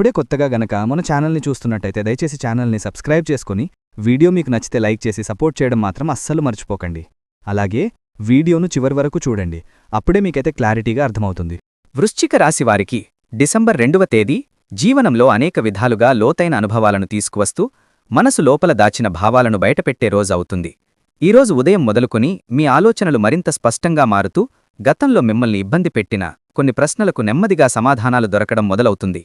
ఇప్పుడే కొత్తగా గనక మన ఛానల్ని చూస్తున్నట్టయితే దయచేసి ఛానల్ని సబ్స్క్రైబ్ చేసుకుని వీడియో మీకు నచ్చితే లైక్ చేసి సపోర్ట్ చేయడం మాత్రం అస్సలు మర్చిపోకండి. అలాగే వీడియోను చివరి వరకు చూడండి. అప్పుడే మీకైతే క్లారిటీగా అర్థమవుతుంది. వృశ్చిక రాశివారికి డిసెంబర్ రెండవ తేదీ జీవనంలో అనేక విధాలుగా లోతైన అనుభవాలను తీసుకువస్తూ మనసు లోపల దాచిన భావాలను బయటపెట్టే రోజవుతుంది ఈరోజు ఉదయం మొదలుకొని మీ ఆలోచనలు మరింత స్పష్టంగా మారుతూ గతంలో మిమ్మల్ని ఇబ్బంది పెట్టిన కొన్ని ప్రశ్నలకు నెమ్మదిగా సమాధానాలు దొరకడం మొదలవుతుంది.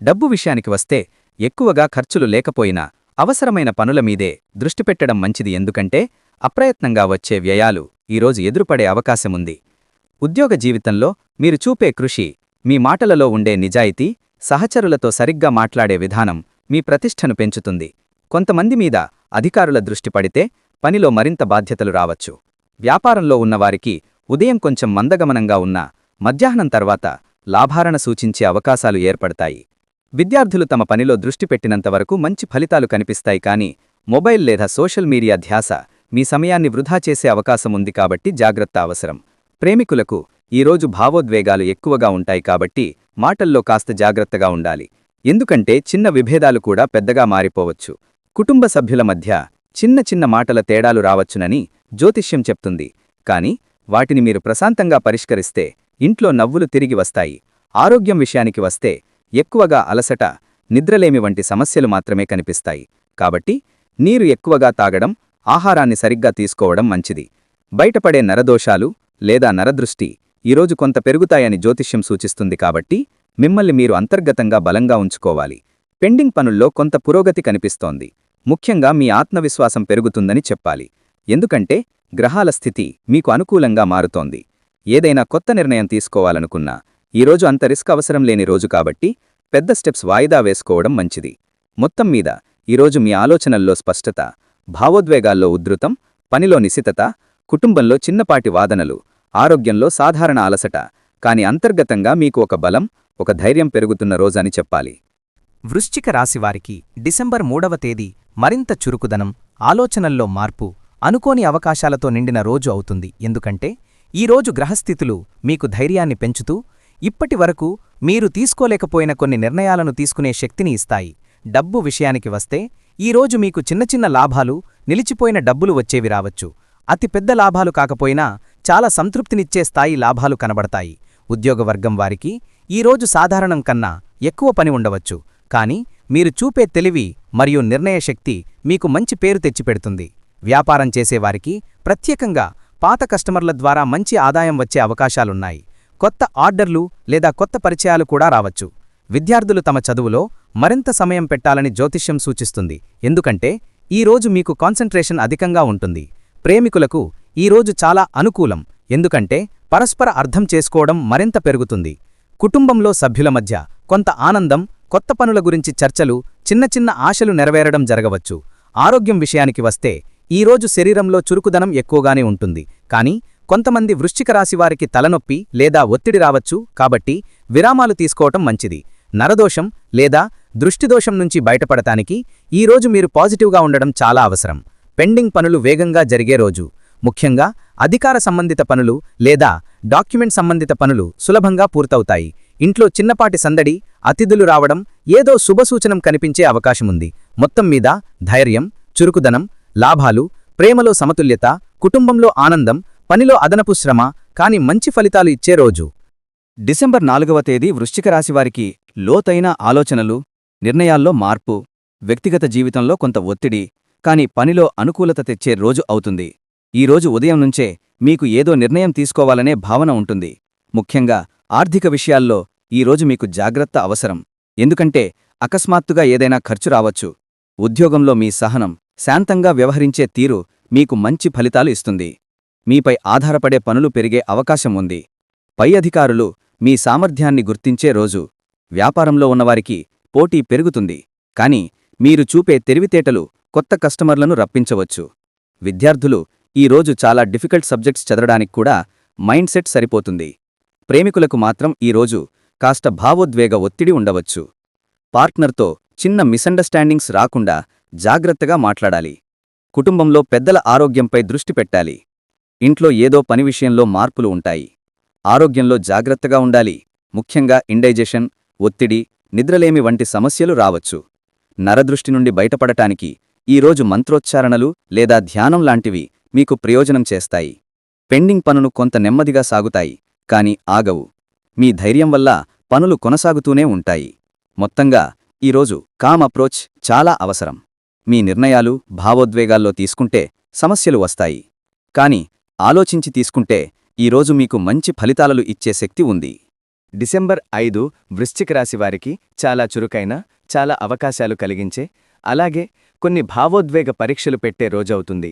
డబ్బు విషయానికి వస్తే ఎక్కువగా ఖర్చులు లేకపోయినా అవసరమైన పనుల మీదే దృష్టి పెట్టడం మంచిది ఎందుకంటే అప్రయత్నంగా వచ్చే వ్యయాలు ఈరోజు ఎదురుపడే అవకాశముంది. ఉద్యోగ జీవితంలో మీరు చూపే కృషి మీ మాటలలో ఉండే నిజాయితీ సహచరులతో సరిగ్గా మాట్లాడే విధానం మీ ప్రతిష్టను పెంచుతుంది. కొంతమంది మీద అధికారుల దృష్టి పడితే పనిలో మరింత బాధ్యతలు రావచ్చు. వ్యాపారంలో ఉన్నవారికి ఉదయం కొంచెం మందగమనంగా ఉన్నా మధ్యాహ్నం తర్వాత లాభారణ సూచించే అవకాశాలు ఏర్పడతాయి. విద్యార్థులు తమ పనిలో దృష్టి పెట్టినంతవరకు మంచి ఫలితాలు కనిపిస్తాయి కానీ మొబైల్ లేదా సోషల్ మీడియా ధ్యాస మీ సమయాన్ని వృధా చేసే అవకాశం ఉంది కాబట్టి జాగ్రత్త అవసరం. ప్రేమికులకు ఈరోజు భావోద్వేగాలు ఎక్కువగా ఉంటాయి కాబట్టి మాటల్లో కాస్త జాగ్రత్తగా ఉండాలి. ఎందుకంటే చిన్న విభేదాలు కూడా పెద్దగా మారిపోవచ్చు. కుటుంబ సభ్యుల మధ్య చిన్న చిన్న మాటల తేడాలు రావచ్చునని జ్యోతిష్యం చెప్తుంది. కాని వాటిని మీరు ప్రశాంతంగా పరిష్కరిస్తే ఇంట్లో నవ్వులు తిరిగి వస్తాయి. ఆరోగ్యం విషయానికి వస్తే ఎక్కువగా అలసట నిద్రలేమి వంటి సమస్యలు మాత్రమే కనిపిస్తాయి. కాబట్టి నీరు ఎక్కువగా తాగడం ఆహారాన్ని సరిగ్గా తీసుకోవడం మంచిది. బయటపడే నరదోషాలు లేదా నరదృష్టి ఈరోజు కొంత పెరుగుతాయని జ్యోతిష్యం సూచిస్తుంది కాబట్టి మిమ్మల్ని మీరు అంతర్గతంగా బలంగా ఉంచుకోవాలి. పెండింగ్ పనుల్లో కొంత పురోగతి కనిపిస్తోంది. ముఖ్యంగా మీ ఆత్మవిశ్వాసం పెరుగుతుందని చెప్పాలి. ఎందుకంటే గ్రహాల స్థితి మీకు అనుకూలంగా మారుతోంది. ఏదైనా కొత్త నిర్ణయం తీసుకోవాలనుకున్నా ఈరోజు అంత రిస్క్ అవసరం లేని రోజు కాబట్టి పెద్ద స్టెప్స్ వాయిదా వేసుకోవడం మంచిది. మొత్తం మీద ఈరోజు మీ ఆలోచనల్లో స్పష్టత భావోద్వేగాల్లో ఉధృతం పనిలో నిశితత కుటుంబంలో చిన్నపాటి వాదనలు ఆరోగ్యంలో సాధారణ అలసట కాని అంతర్గతంగా మీకు ఒక బలం ఒక ధైర్యం పెరుగుతున్న రోజని చెప్పాలి. వృశ్చిక రాశివారికి డిసెంబర్ మూడవ తేదీ మరింత చురుకుదనం ఆలోచనల్లో మార్పు అనుకోని అవకాశాలతో నిండిన రోజు అవుతుంది. ఎందుకంటే ఈరోజు గ్రహస్థితులు మీకు ధైర్యాన్ని పెంచుతూ ఇప్పటి వరకు మీరు తీసుకోలేకపోయిన కొన్ని నిర్ణయాలను తీసుకునే శక్తిని ఇస్తాయి. డబ్బు విషయానికి వస్తే ఈరోజు మీకు చిన్న చిన్న లాభాలు నిలిచిపోయిన డబ్బులు వచ్చేవి రావచ్చు. అతి పెద్ద లాభాలు కాకపోయినా చాలా సంతృప్తినిచ్చే స్థాయి లాభాలు కనబడతాయి. ఉద్యోగవర్గం వారికి ఈరోజు సాధారణం కన్నా ఎక్కువ పని ఉండవచ్చు. కానీ మీరు చూపే తెలివి మరియు నిర్ణయశక్తి మీకు మంచి పేరు తెచ్చిపెడుతుంది. వ్యాపారం చేసేవారికి ప్రత్యేకంగా పాత కస్టమర్ల ద్వారా మంచి ఆదాయం వచ్చే అవకాశాలున్నాయి. కొత్త ఆర్డర్లు లేదా కొత్త పరిచయాలు కూడా రావచ్చు. విద్యార్థులు తమ చదువులో మరింత సమయం పెట్టాలని జ్యోతిష్యం సూచిస్తుంది. ఎందుకంటే ఈరోజు మీకు కాన్సంట్రేషన్ అధికంగా ఉంటుంది. ప్రేమికులకు ఈరోజు చాలా అనుకూలం. ఎందుకంటే పరస్పర అర్థం చేసుకోవడం మరింత పెరుగుతుంది. కుటుంబంలో సభ్యుల మధ్య కొంత ఆనందం కొత్త పనుల గురించి చర్చలు చిన్న చిన్న ఆశలు నెరవేరడం జరగవచ్చు. ఆరోగ్యం విషయానికి వస్తే ఈరోజు శరీరంలో చురుకుదనం ఎక్కువగానే ఉంటుంది. కానీ కొంతమంది వృశ్చిక రాశివారికి తలనొప్పి లేదా ఒత్తిడి రావచ్చు కాబట్టి విరామాలు తీసుకోవటం మంచిది. నరదోషం లేదా దృష్టిదోషం నుంచి బయటపడటానికి ఈరోజు మీరు పాజిటివ్గా ఉండడం చాలా అవసరం. పెండింగ్ పనులు వేగంగా జరిగే రోజు. ముఖ్యంగా అధికార సంబంధిత పనులు లేదా డాక్యుమెంట్ సంబంధిత పనులు సులభంగా పూర్తవుతాయి. ఇంట్లో చిన్నపాటి సందడి అతిథులు రావడం ఏదో శుభసూచనం కనిపించే అవకాశముంది మొత్తం మీద ధైర్యం చురుకుదనం లాభాలు ప్రేమలో సమతుల్యత కుటుంబంలో ఆనందం పనిలో అదనపు శ్రమ కాని మంచి ఫలితాలు ఇచ్చే రోజు. డిసెంబర్ నాలుగవ తేదీ వృశ్చిక రాశివారికి లోతైన ఆలోచనలు నిర్ణయాల్లో మార్పు వ్యక్తిగత జీవితంలో కొంత ఒత్తిడి కాని పనిలో అనుకూలత తెచ్చే రోజు అవుతుంది. ఈరోజు ఉదయం నుంచే మీకు ఏదో నిర్ణయం తీసుకోవాలనే భావన ఉంటుంది. ముఖ్యంగా ఆర్థిక విషయాల్లో ఈరోజు మీకు జాగ్రత్త అవసరం. ఎందుకంటే అకస్మాత్తుగా ఏదైనా ఖర్చు రావచ్చు. ఉద్యోగంలో మీ సహనం శాంతంగా వ్యవహరించే తీరు మీకు మంచి ఫలితాలు ఇస్తుంది. మీపై ఆధారపడే పనులు పెరిగే అవకాశం ఉంది. పై అధికారులు మీ సామర్థ్యాన్ని గుర్తించే రోజు వ్యాపారంలో ఉన్నవారికి పోటీ పెరుగుతుంది. కాని మీరు చూపే తెలివితేటలు కొత్త కస్టమర్లను రప్పించవచ్చు. విద్యార్థులు ఈరోజు చాలా డిఫికల్ట్ సబ్జెక్ట్స్ చదవడానికి కూడా మైండ్ సెట్ సరిపోతుంది. ప్రేమికులకు మాత్రం ఈరోజు కాస్త భావోద్వేగ ఒత్తిడి ఉండవచ్చు. పార్ట్నర్తో చిన్న మిస్అండర్స్టాండింగ్స్ రాకుండా జాగ్రత్తగా మాట్లాడాలి. కుటుంబంలో పెద్దల ఆరోగ్యంపై దృష్టి పెట్టాలి. ఇంట్లో ఏదో పని విషయంలో మార్పులు ఉంటాయి. ఆరోగ్యంలో జాగ్రత్తగా ఉండాలి. ముఖ్యంగా ఇండైజెషన్ ఒత్తిడి నిద్రలేమి వంటి సమస్యలు రావచ్చు. నరదృష్టి నుండి బయటపడటానికి ఈరోజు మంత్రోచ్చారణలు లేదా ధ్యానం లాంటివి మీకు ప్రయోజనం చేస్తాయి. పెండింగ్ పనులు కొంత నెమ్మదిగా సాగుతాయి కాని ఆగవు. మీ ధైర్యం వల్ల పనులు కొనసాగుతూనే ఉంటాయి. మొత్తంగా ఈరోజు కామ్ అప్రోచ్ చాలా అవసరం. మీ నిర్ణయాలు భావోద్వేగాల్లో తీసుకుంటే సమస్యలు వస్తాయి. కాని ఆలోచించి తీసుకుంటే ఈరోజు మీకు మంచి ఫలితాలను ఇచ్చే శక్తి ఉంది. డిసెంబర్ ఐదు వృశ్చిక రాశి వారికి చాలా చురుకైన చాలా అవకాశాలు కలిగించే అలాగే కొన్ని భావోద్వేగ పరీక్షలు పెట్టే రోజవుతుంది.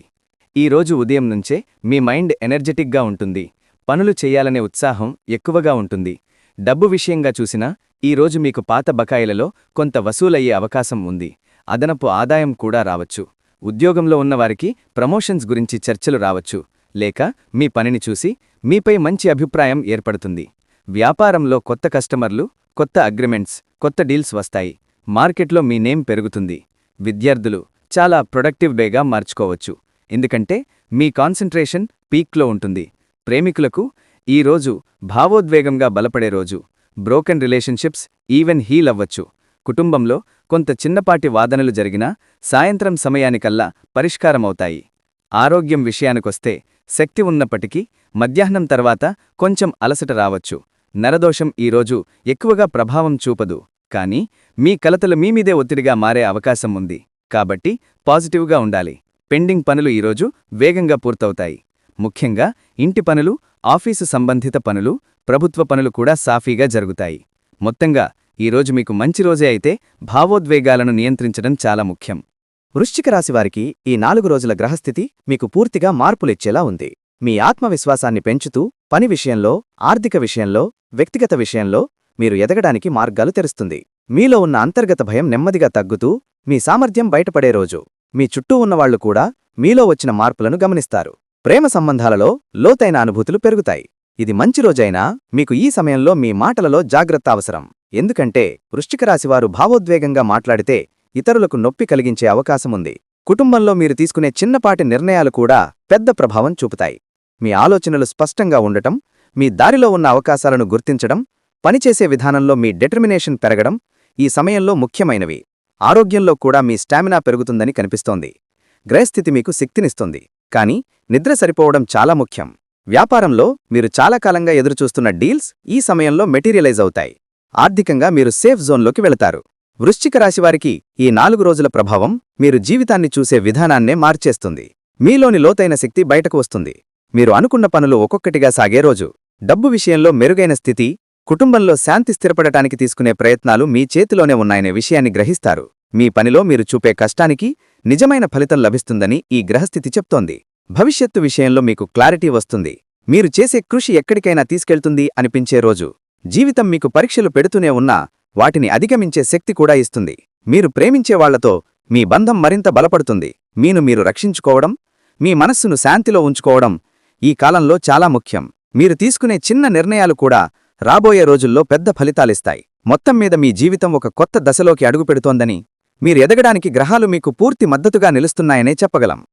ఈరోజు ఉదయం నుంచే మీ మైండ్ ఎనర్జెటిక్గా ఉంటుంది. పనులు చేయాలనే ఉత్సాహం ఎక్కువగా ఉంటుంది. డబ్బు విషయంగా చూసినా ఈరోజు మీకు పాత బకాయిలలో కొంత వసూలయ్యే అవకాశం ఉంది. అదనపు ఆదాయం కూడా రావచ్చు. ఉద్యోగంలో ఉన్నవారికి ప్రమోషన్స్ గురించి చర్చలు రావచ్చు. లేక మీ పనిని చూసి మీపై మంచి అభిప్రాయం ఏర్పడుతుంది. వ్యాపారంలో కొత్త కస్టమర్లు కొత్త అగ్రిమెంట్స్ కొత్త డీల్స్ వస్తాయి. మార్కెట్లో మీ నేమ్ పెరుగుతుంది. విద్యార్థులు చాలా ప్రొడక్టివ్ డేగా మార్చుకోవచ్చు. ఎందుకంటే మీ కాన్సంట్రేషన్ పీక్లో ఉంటుంది. ప్రేమికులకు ఈ రోజు భావోద్వేగంగా బలపడే రోజు. బ్రోకెన్ రిలేషన్షిప్స్ ఈవెన్ హీల్ అవ్వచ్చు. కుటుంబంలో కొంత చిన్నపాటి వాదనలు జరిగినా సాయంత్రం సమయానికల్లా పరిష్కారమవుతాయి. ఆరోగ్యం విషయానికొస్తే శక్తి ఉన్నప్పటికీ మధ్యాహ్నం తర్వాత కొంచెం అలసట రావచ్చు. నరదోషం ఈరోజు ఎక్కువగా ప్రభావం చూపదు. కానీ మీ కలతలు మీమీదే ఒత్తిడిగా మారే అవకాశం ఉంది. కాబట్టి పాజిటివ్గా ఉండాలి. పెండింగ్ పనులు ఈరోజు వేగంగా పూర్తవుతాయి. ముఖ్యంగా ఇంటి పనులు ఆఫీసు సంబంధిత పనులు ప్రభుత్వ పనులు కూడా సాఫీగా జరుగుతాయి. మొత్తంగా ఈరోజు మీకు మంచి రోజే అయితే భావోద్వేగాలను నియంత్రించడం చాలా ముఖ్యం. వృశ్చిక రాశివారికి ఈ నాలుగు రోజుల గ్రహస్థితి మీకు పూర్తిగా మార్పులిచ్చేలా ఉంది. మీ ఆత్మవిశ్వాసాన్ని పెంచుతూ పని విషయంలో ఆర్థిక విషయంలో వ్యక్తిగత విషయంలో మీరు ఎదగడానికి మార్గాలు తెరుస్తుంది. మీలో ఉన్న అంతర్గత భయం నెమ్మదిగా తగ్గుతూ మీ సామర్థ్యం బయటపడే రోజు. మీ చుట్టూ ఉన్నవాళ్ళు కూడా మీలో వచ్చిన మార్పులను గమనిస్తారు. ప్రేమ సంబంధాలలో లోతైన అనుభూతులు పెరుగుతాయి. ఇది మంచి రోజైనా మీకు ఈ సమయంలో మీ మాటలలో జాగ్రత్త అవసరం. ఎందుకంటే వృశ్చిక రాశివారు భావోద్వేగంగా మాట్లాడితే ఇతరులకు నొప్పి కలిగించే అవకాశముంది. కుటుంబంలో మీరు తీసుకునే చిన్నపాటి నిర్ణయాలు కూడా పెద్ద ప్రభావం చూపుతాయి. మీ ఆలోచనలు స్పష్టంగా ఉండటం మీ దారిలో ఉన్న అవకాశాలను గుర్తించడం పనిచేసే విధానంలో మీ డెటర్మినేషన్ పెరగడం ఈ సమయంలో ముఖ్యమైనవి. ఆరోగ్యంలో కూడా మీ స్టామినా పెరుగుతుందని కనిపిస్తోంది. గ్రహస్థితి మీకు శక్తినిస్తుంది. కానీ నిద్ర సరిపోవడం చాలా ముఖ్యం. వ్యాపారంలో మీరు చాలా కాలంగా ఎదురుచూస్తున్న డీల్స్ ఈ సమయంలో మెటీరియలైజ్ అవుతాయి. ఆర్థికంగా మీరు సేఫ్ జోన్లోకి వెళతారు. వృశ్చిక రాశివారికి ఈ నాలుగు రోజుల ప్రభావం మీరు జీవితాన్ని చూసే విధానాన్నే మార్చేస్తుంది. మీలోని లోతైన శక్తి బయటకు వస్తుంది. మీరు అనుకున్న పనులు ఒక్కొక్కటిగా సాగే రోజు. డబ్బు విషయంలో మెరుగైన స్థితి కుటుంబంలో శాంతి స్థిరపడటానికి తీసుకునే ప్రయత్నాలు మీ చేతిలోనే ఉన్నాయనే విషయాన్ని గ్రహిస్తారు. మీ పనిలో మీరు చూపే కష్టానికి నిజమైన ఫలితం లభిస్తుందని ఈ గ్రహస్థితి చెప్తోంది. భవిష్యత్తు విషయంలో మీకు క్లారిటీ వస్తుంది. మీరు చేసే కృషి ఎక్కడికైనా తీసుకెళ్తుంది అనిపించే రోజు. జీవితం మీకు పరీక్షలు పెడుతూనే ఉన్నా వాటిని అధిగమించే శక్తి కూడా ఇస్తుంది. మీరు ప్రేమించే వాళ్ళతో మీ బంధం మరింత బలపడుతుంది. మీను మీరు రక్షించుకోవడం మీ మనస్సును శాంతిలో ఉంచుకోవడం ఈ కాలంలో చాలా ముఖ్యం. మీరు తీసుకునే చిన్న నిర్ణయాలు కూడా రాబోయే రోజుల్లో పెద్ద ఫలితాలిస్తాయి. మొత్తం మీద మీ జీవితం ఒక కొత్త దశలోకి అడుగుపెడుతోందని మీరు ఎదగడానికి గ్రహాలు మీకు పూర్తి మద్దతుగా నిలుస్తున్నాయనే చెప్పగలం.